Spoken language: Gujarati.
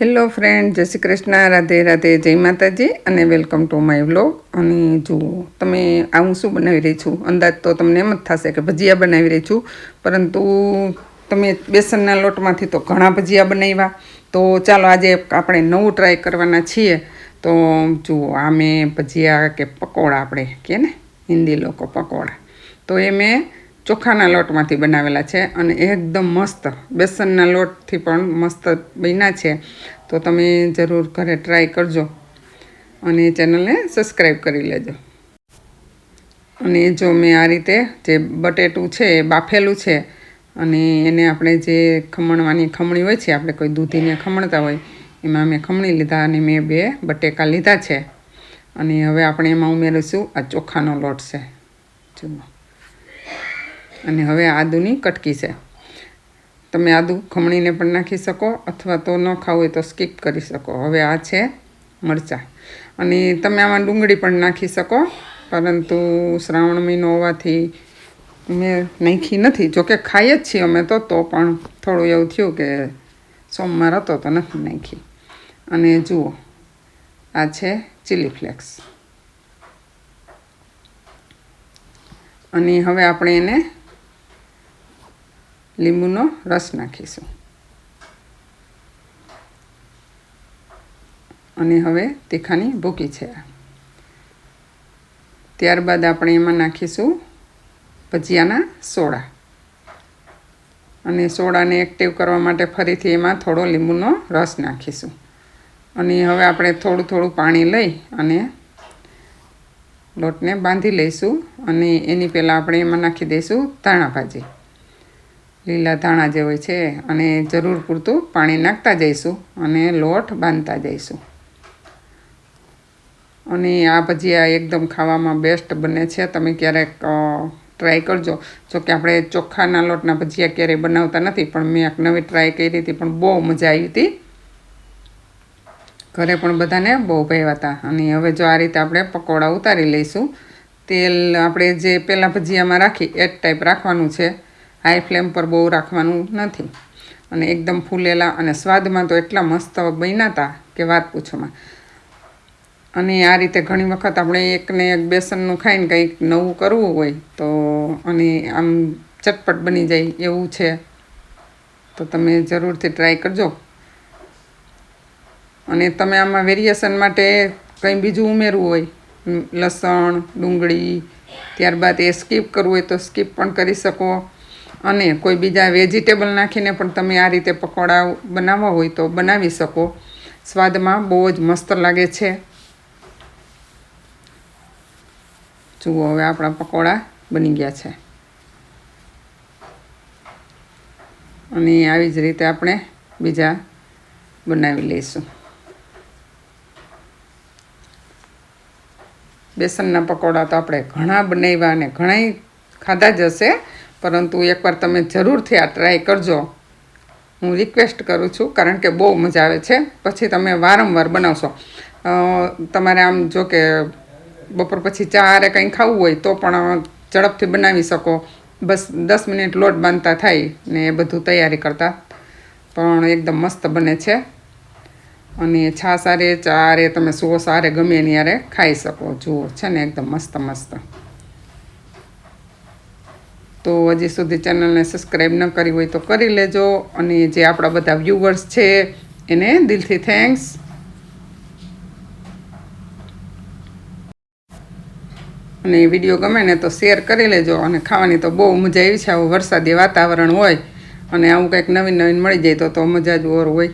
હેલો ફ્રેન્ડ, જય શ્રી કૃષ્ણ, રાધે રાધે, જય માતાજી અને વેલકમ ટુ માય વ્લોગ. અને જુઓ તમે આ હું શું બનાવી રહી છું? અંદાજ તો તમને એમ જ થશે કે ભજીયા બનાવી રહી છું. પરંતુ તમે બેસનના લોટમાંથી તો ઘણા ભજીયા બનાવ્યા. તો ચાલો આજે આપણે નવું ટ્રાય કરવાના છીએ. તો જુઓ આ મેં ભજીયા કે પકોડા આપણે કહે ને, હિન્દી લોકો પકોડા. તો એ મેં ચોખાના લોટમાંથી બનાવેલા છે અને એકદમ મસ્ત, બેસનના લોટથી પણ મસ્ત બન્યા છે. તો તમે જરૂર ઘરે ટ્રાય કરજો અને ચેનલને સબસ્ક્રાઈબ કરી લેજો. અને જો મેં આ રીતે જે બટેટું છે, એ બાફેલું છે અને એને આપણે જે ખમણવાની ખમણી હોય છે, આપણે કોઈ દૂધીને ખમણતા હોય, એમાં મેં ખમણી લીધા અને મેં બે બટેકા લીધા છે. અને હવે આપણે એમાં ઉમેરીશું આ ચોખાનો લોટ છે. જુઓ અને હવે આદુની કટકી છે. તમે આદુ ખમણીને પણ નાખી શકો અથવા તો ન ખાવું હોય તો સ્કીપ કરી શકો. હવે આ છે મરચાં. અને તમે આમાં ડુંગળી પણ નાખી શકો, પરંતુ શ્રાવણ મહિનો હોવાથી મેં નાખી નથી. જોકે ખાઈએ જ છીએ અમે તો તો પણ થોડું એવું થયું કે સોમવાર હતો તો નથી નાખી. અને જુઓ, આ છે ચીલી ફ્લેક્સ અને હવે આપણે એને લીંબુનો રસ નાખીશું. અને હવે તીખાની ભૂકી છે. ત્યારબાદ આપણે એમાં નાખીશું ભજીયાના સોડા. અને સોડાને એક્ટિવ કરવા માટે ફરીથી એમાં થોડો લીંબુનો રસ નાખીશું. અને હવે આપણે થોડું થોડું પાણી લઈ અને લોટને બાંધી લઈશું. અને એની પહેલાં આપણે એમાં નાખી દઈશું ધાણા ભાજી. લીલા ધાણા જે હોય છે, અને જરૂર પૂરતું પાણી નાખતા જઈશું અને લોટ બાંધતા જઈશું. અને આ ભજીયા એકદમ ખાવામાં બેસ્ટ બને છે. તમે ક્યારેક ટ્રાય કરજો. જોકે આપણે ચોખાના લોટના ભજીયા ક્યારેય બનાવતા નથી, પણ મેં એક નવી ટ્રાય કરી હતી, પણ બહુ મજા આવી હતી. ઘરે પણ બધાને બહુ ભાવ્યા હતા. અને હવે જો આ રીતે આપણે પકોડા ઉતારી લઈશું. તેલ આપણે જે પહેલાં ભજીયામાં રાખી, એ જ ટાઈપ રાખવાનું છે. હાઈ ફ્લેમ પર બહુ રાખવાનું નથી. અને એકદમ ફૂલેલા અને સ્વાદમાં તો એટલા મસ્ત બન્યા કે વાત પૂછોમાં. અને આ રીતે ઘણી વખત આપણે એકને એક બેસનનું ખાઈને કંઈક નવું કરવું હોય તો અને આમ ચટપટ બની જાય એવું છે. તો તમે જરૂરથી ટ્રાય કરજો. અને તમે આમાં વેરિએશન માટે કંઈ બીજું ઉમેરવું હોય, લસણ, ડુંગળી, ત્યારબાદ એ સ્કીપ કરવું હોય તો સ્કીપ પણ કરી શકો. અને કોઈ બીજા વેજીટેબલ નાખીને પણ તમે આ રીતે પકોડા બનાવવા હોય તો બનાવી શકો. સ્વાદમાં બહુ જ મસ્ત લાગે છે. જુઓ હવે આપણા પકોડા બની ગયા છે. અને આવી જ રીતે આપણે બીજા બનાવી લઈશું. બેસનના પકોડા તો આપણે ઘણા બનાવ્યા અને ઘણા ખાધા જ હશે. પરંતુ એકવાર તમે જરૂરથી આ ટ્રાય કરજો. હું રિક્વેસ્ટ કરું છું, કારણ કે બહુ મજા આવે છે. પછી તમે વારંવાર બનાવશો. તમારે આમ જો કે બપોર પછી ચારે કંઈ ખાવું હોય તો પણ ઝડપથી બનાવી શકો. બસ દસ મિનિટ લોટ બાંધતા થાય ને એ બધું તૈયારી કરતા. પણ એકદમ મસ્ત બને છે. અને છાશ આરે ચારે તમે સોસ આરે ગમે એની આરે ખાઈ શકો. જુઓ, છે ને, એકદમ મસ્ત મસ્ત. તો હજી સુધી ચેનલને સબસ્ક્રાઈબ ન કરી હોય તો કરી લેજો અને જે આપણા બધા વ્યૂવર્સ છે, એને દિલથી થેન્ક્સ અને વીડિયો ગમે ને તો શેર કરી લેજો અને ખાવાની તો બહુ મજા આવી છે, આવું વરસાદી વાતાવરણ હોય અને આવું કંઈક નવીન નવીન મળી જાય તો તો મજા જ ઓર હોય.